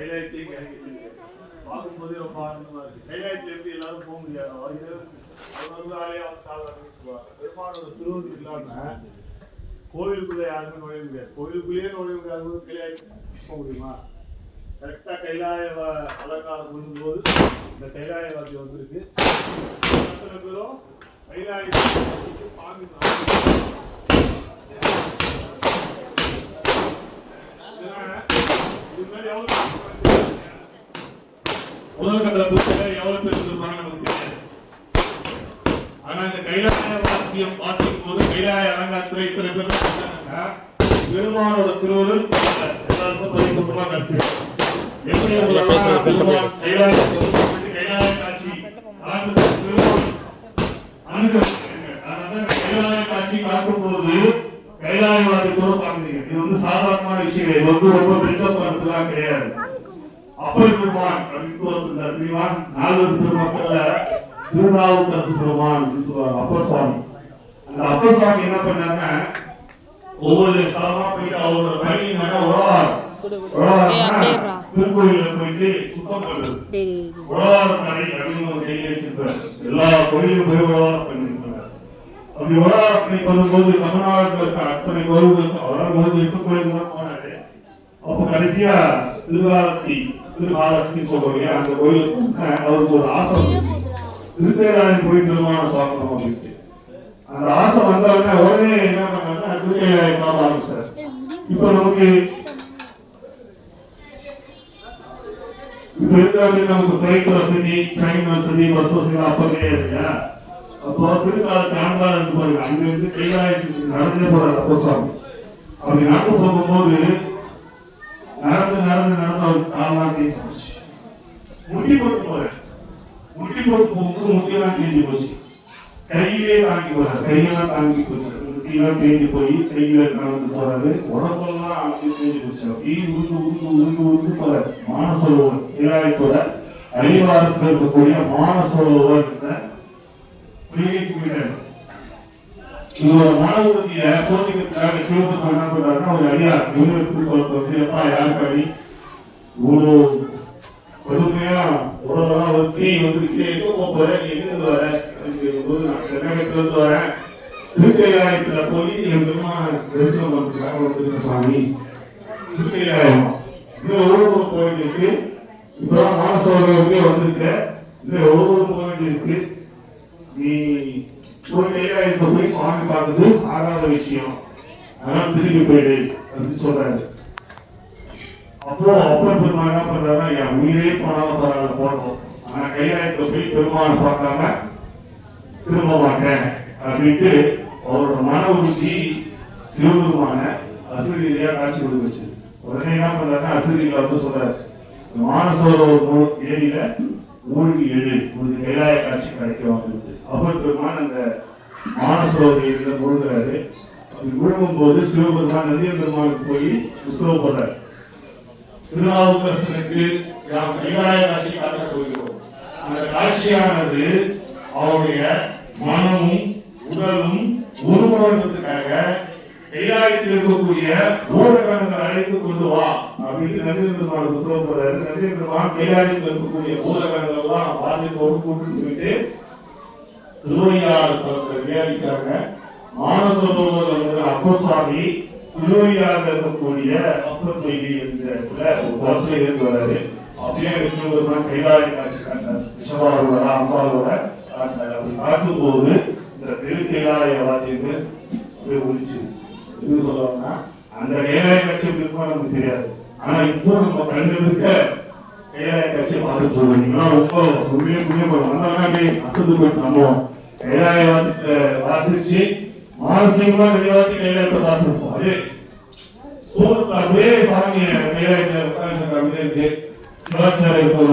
கைலாயத்தையும் கைலாய செஞ்சு பார்க்கும்போதே ரொம்ப ஆனந்தமா இருக்குது கைலாயத்துல எப்படி எல்லாரும் போக முடியாது? அவரு அவர் ஆலயம் அவர் கால் அப்படின்னு சொல்லுவாங்க. பெருமானோட திருவருள் இல்லாம கோவிலுக்குள்ள யாருமே நுழைய முடியாது. கோவிலுக்குள்ளேயே நுழைய முடியாத கைலாயத்துக்கு போக முடியுமா? கரெக்டாக கைலாய வ- அலங்காரம் பண்ணும்போது இந்த கைலாயவாதி வந்திருக்கு. அத்தனை பேரும் கைலாய சாமி எவ்வளவு பேர் நமக்கு தெரியாது ஆனா இந்த கைலாய வாசிக்கும் போது கைலாய இத்தனை பேர் பெருமானோட திருவருள் எல்லாருக்கும் பரிபூர்ணமா எப்படி பெருமான் கைலாய காட்சி ஆண்டு அதனால கைலாய காட்சி கைலாயவாதி கூட பார்க்குறீங்க. இது வந்து சாதாரணமான விஷயம். இது வந்து ரொம்ப பில்டப் பண்றதுலாம் கிடையாது. அப்பர் பெருமான் அப்படின்னு நாலூர் பெருமக்கள்ல திருநாவுக்கரசு பெருமான் சொல்லுவாங்க. அப்பர் சுவாமி. அந்த அப்பர் சுவாமி என்ன பண்ணாங்க ஒவ்வொரு ஸ்தலமா போயிட்டு அவரோட அப்படியே இருடா. திருக்கோயில போயிட்டு சுத்தம் பண்றது உழவாரம் கடை அப்படின்னு வச்சிருப்பாரு. எல்லா கோயிலும் போய் உழவாரம் பண்ணிருப்பாரு அப்படி உழவாரம் பண்ணும்போது தமிழ்நாட்டில் இருக்க அத்தனை கோவில்களுக்கு அவரால் முடிஞ்ச இருக்க கோயில் தான் போனாரு அப்போ கடைசியா திருவாரத்தி திருவாரத்தி சொல்றீங்க அந்த கோயிலுக்கு அவருக்கு ஒரு ஆசை வந்துச்சு. திருப்பேராயன் போய் திருமணம் பார்க்கணும் அப்படின்ட்டு. அந்த ஆசை வந்த உடனே உடனே என்ன பண்ணாங்கன்னா திருப்பேராயன் பார்க்க ஆரம்பிச்சார். இப்போ நமக்கு இப்ப இருக்கிற நமக்கு பிளைட் வசதி ட்ரெயின் வசதி பஸ் வசதி அப்ப கிடையாது இல்லையா? அப்போ திருக்கால கேமரா இருந்து பாருங்க அங்க இருந்து கைலாயத்துக்கு நடந்தே போறாரு அப்போ அப்படி நடந்து போகும்போது நடந்து நடந்து நடந்து அவர் காலெல்லாம் தேஞ்சு போச்சு முட்டி போட்டு போறேன் முட்டி போட்டு போகும்போது முட்டியெல்லாம் தேஞ்சு போச்சு. கையிலே தாங்கி போறாரு. கையெல்லாம் தாங்கி போச்சு. முட்டியெல்லாம் தேஞ்சு போய் கையில நடந்து போறாரு. உடம்பெல்லாம் அப்படியே தேஞ்சு போச்சு. அப்படியே உருந்து உருந்து உருந்து உருந்து போறாரு. மானசரோவர் கைலாயத்தோட அறிவாரத்தில் இருக்கக்கூடிய மானசரோவர் குளிகைக்கு விட்டார் இவரோட சோதிக்கிறதுக்காக சிவபெருமான் என்ன பண்றாருன்னா ஒரு அடியார் வந்து எப்பா யாருக்கு அடி இவ்வளோ பொறுமையா உடம்பெல்லாம் ஒத்தி எங்க போக நீ எங்க வர? போது நான் தென்னகத்துல இருந்து வரேன். போய் என் பெருமான தரிசனம் வந்திருக்க சாமி? திருக்கைலாயம் இது ஒவ்வொரு கோயிலுக்கு இப்பதான் மானசோகருக்கே வந்திருக்க இதுல ஒவ்வொரு கோயில் இருக்கு நீ ஒரு கைலாயத்தை போய் சுவாமி பார்த்தது ஆகாத விஷயம். அதனால திரும்பி போயிடு அப்படின்னு சொல்றாரு. அப்போ அப்பர் பெருமாள் என்ன பண்றாருன்னா என் உயிரே போனாலும் பரவாயில்ல போனோம். ஆனா கைலாயத்துல போய் பெருமாள் பார்க்காம திரும்ப மாட்டேன் அப்படின்ட்டு அவரோட மன உறுதி சிவபெருமான அசுரீரியா காட்சி கொடுத்துச்சு. உடனே என்ன பண்றாருன்னா அசுரியில வந்து சொல்றாரு. மானசரோவர் ஏரியில மூழ்கி எழு உங்களுக்கு கைலாய காட்சி கிடைக்கும் அப்படின்ட்டு அப்பர் அந்த மானசோகையில மூழ்கிறாரு. அப்படி மூழ்கும் போது சிவபெருமான் நதிய பெருமானுக்கு போய் உத்தரவு போடுறாரு. திருநாவுக்கரசனுக்கு நாம் கைலாய காட்சி காட்ட போகிறோம். அந்த காட்சியானது அவருடைய மனமும் உடலும் உருவதற்காக கைலாயத்தில் இருக்கக்கூடிய ஊரகங்களை அழைத்து கொண்டு வா அப்படின்னு நந்திரமான் உத்தரவு போறாரு நந்திரமான் கைலாயத்தில் இருக்கக்கூடிய ஊரகங்கள் எல்லாம் பாதிப்போடு கூட்டிட்டு போயிட்டு திருவையாறு பக்கத்தில் விளையாடிக்காங்க மானசரோவர் என்கிற அப்பசாமி திருவையாறு இருக்கக்கூடிய அப்பர் பொய்கை என்ற ஒரு குளத்துல இருந்து வராரு அப்படியே விஷ்ணுபெருமான் கைலாய காட்சி காட்டார் விஷபாலோட அம்பாலோட காட்டார் அப்படி காட்டும் போது இந்த திருக்கைலாய வாத்தியங்கள் ஒழிச்சு இது சொல்லுவாங்கன்னா அந்த வேலை கட்சி எப்படி நமக்கு தெரியாது. ஆனா இப்போ நம்ம கண்டு இருக்க வேலை காட்சியை பார்த்து சொல்லுவோம் ரொம்ப உண்மையே அசந்து போயிட்டு நம்புவோம். கைலாய வந்து வாசிச்சு மானசீகமா நிறைவாட்டி வேலையத்தை பார்த்துருப்போம். அது சூரத்துல அப்படியே சாமி கைலாயத்தை உட்கார்ந்து அப்படியே இருக்கு. சிவாச்சாரியர் போல